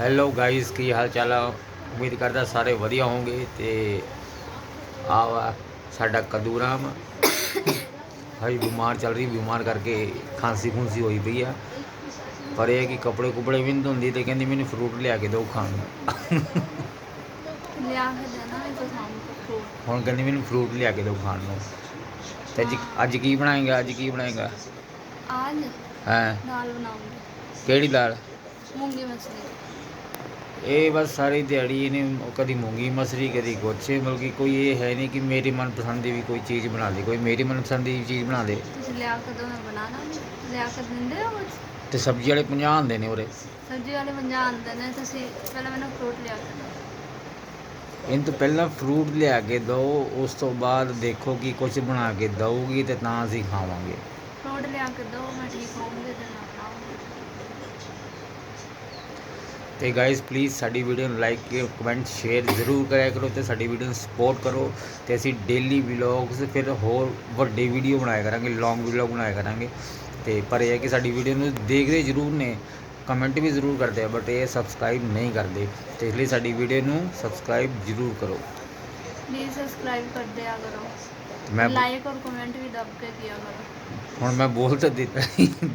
Hello guys ਕੀ ਹਾਲ ਚਾਲ ਆ? ਉਮੀਦ ਕਰਦਾ ਸਾਰੇ ਵਧੀਆ ਹੋਵੋਗੇ ਤੇ ਆ ਵਾ ਸਾਡਾ ਕਦੂਰਾਮ। ਭਾਈ ਬਿਮਾਰ ਚੱਲ ਰਹੀ ਬਿਮਾਰ ਕਰਕੇ ਖਾਂਸੀ ਖੁੰਸੀ ਹੋਈ ਪਈ ਆ। ਪਰ ਇਹ ਕਿ ਕੱਪੜੇ ਕੁਪੜੇ ਵੀ ਨਹੀਂ ਧੁੰਦੀ ਤੇ ਕਹਿੰਦੀ ਮੈਨੂੰ ਫਰੂਟ ਲਿਆ ਕੇ ਦਿਓ ਖਾਣ ਨੂੰ। ਲਿਆ ਕੇ ਦੇਣਾ ਇਹ ਤਾਂ ਸਾਨੂੰ ਫਰੂਟ ਹੁਣ ਕਹਿੰਦੀ ਮੈਨੂੰ ਫਰੂਟ ਲਿਆ ਕੇ ਦਿਓ ਖਾਣ ਨੂੰ। ਤੇ ਅੱਜ ਅੱਜ ਕੀ ਬਣਾਏਗਾ ਅੱਜ ਕੀ ਬਣਾਏਗਾ? ਆਜ ਹੈ? ਦਾਲ ਬਣਾਉਂਗੀ। ਕਿਹੜੀ ਦਾਲ? ਮੂੰਗੀ ਮਛਲੀ ਇਹ ਬਸ ਸਾਰੀ ਦਿਹਾੜੀ ਇਹਨੇ ਕਦੀ ਮੂੰਗੀ ਮਸਰੀ ਕਦੀ ਕੁਛ ਮਤਲਬ ਕਿ ਕੋਈ ਇਹ ਹੈ ਨਹੀਂ ਕਿ ਮੇਰੀ ਮਨਪਸੰਦ ਦੀ ਵੀ ਕੋਈ ਚੀਜ਼ ਬਣਾ ਦੇ ਕੋਈ ਮੇਰੀ ਮਨਪਸੰਦ ਦੀ ਚੀਜ਼ ਬਣਾ ਦੇ। ਤੁਸੀਂ ਲਿਆ ਕੇ ਦੋ ਮੈਂ ਬਣਾ ਦਾਂਗੀ ਲਿਆ ਕੇ ਦਿੰਦੇ ਹੋ ਕੁਛ? ਤੇ ਸਬਜ਼ੀ ਵਾਲੇ 50 ਆਉਂਦੇ ਨੇ ਉਰੇ। ਸਬਜ਼ੀ ਵਾਲੇ ਪੰਜਾਹ ਆਉਂਦੇ ਨੇ ਤੁਸੀਂ ਪਹਿਲਾਂ ਮੈਨੂੰ ਫਰੂਟ ਲਿਆ ਕੇ ਦਿਓ। ਇਹਨਾਂ ਤੋਂ ਪਹਿਲਾਂ ਫਰੂਟ ਲਿਆ ਕੇ ਦਿਓ ਉਸ ਤੋਂ ਬਾਅਦ ਦੇਖੋ ਕਿ ਕੁਝ ਬਣਾ ਕੇ ਦਊਗੀ ਤੇ ਤਾਂ ਅਸੀਂ ਖਾਵਾਂਗੇ। ਫਰੂਟ ਲਿਆ ਕੇ ਦਿਓ ਮੈਂ ਠੀਕ ਹੋਊਂਗੀ ਤੇ ਮੈਂ ਬਣਾਉਂਗੀ ਤੇ ਗਾਇਸ ਪਲੀਜ਼ ਸਾਡੀ ਵੀਡੀਓ ਨੂੰ ਲਾਈਕ ਕਮੈਂਟ ਸ਼ੇਅਰ ਜ਼ਰੂਰ ਕਰਿਆ ਕਰੋ ਤੇ ਸਾਡੀ ਵੀਡੀਓ ਨੂੰ ਸਪੋਰਟ ਕਰੋ ਤੇ ਅਸੀਂ ਡੇਲੀ ਵਲੌਗਸ ਫਿਰ ਹੋਰ ਵੱਡੇ ਵੀਡੀਓ ਬਣਾਇਆ ਕਰਾਂਗੇ ਲੌਂਗ ਵਲੌਗ ਬਣਾਇਆ ਕਰਾਂਗੇ। ਤੇ ਪਰ ਇਹ ਹੈ ਕਿ ਸਾਡੀ ਵੀਡੀਓ ਨੂੰ ਦੇਖਦੇ ਜ਼ਰੂਰ ਨੇ ਕਮੈਂਟ ਵੀ ਜ਼ਰੂਰ ਕਰਦੇ ਆ ਬਟ ਇਹ ਸਬਸਕ੍ਰਾਈਬ ਨਹੀਂ ਕਰਦੇ। ਤੇ ਇਸ ਲਈ ਸਾਡੀ ਵੀਡੀਓ ਨੂੰ ਸਬਸਕ੍ਰਾਈਬ ਜ਼ਰੂਰ ਕਰੋ। ਪਲੀਜ਼ ਸਬਸਕ੍ਰਾਈਬ ਕਰ ਦਿਆ ਕਰੋ। ਮੈਂ ਲਾਈਕ ਔਰ ਕਮੈਂਟ ਵੀ ਦਬ ਕੇ ਕੀਆ ਕਰੋ। ਹੁਣ ਮੈਂ ਬੋਲ ਤਾਂ ਦਿੱਤਾ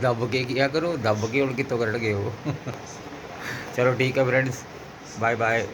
ਦੱਬ ਕੇ ਕੀਆ ਕਰੋ ਦੱਬ ਕੇ ਹੁਣ ਕਿੱਥੋਂ ਕੱਢ ਗਏ ਹੋ ਚਲੋ ਠੀਕ ਹੈ ਫਰੈਂਡਸ ਬਾਏ ਬਾਏ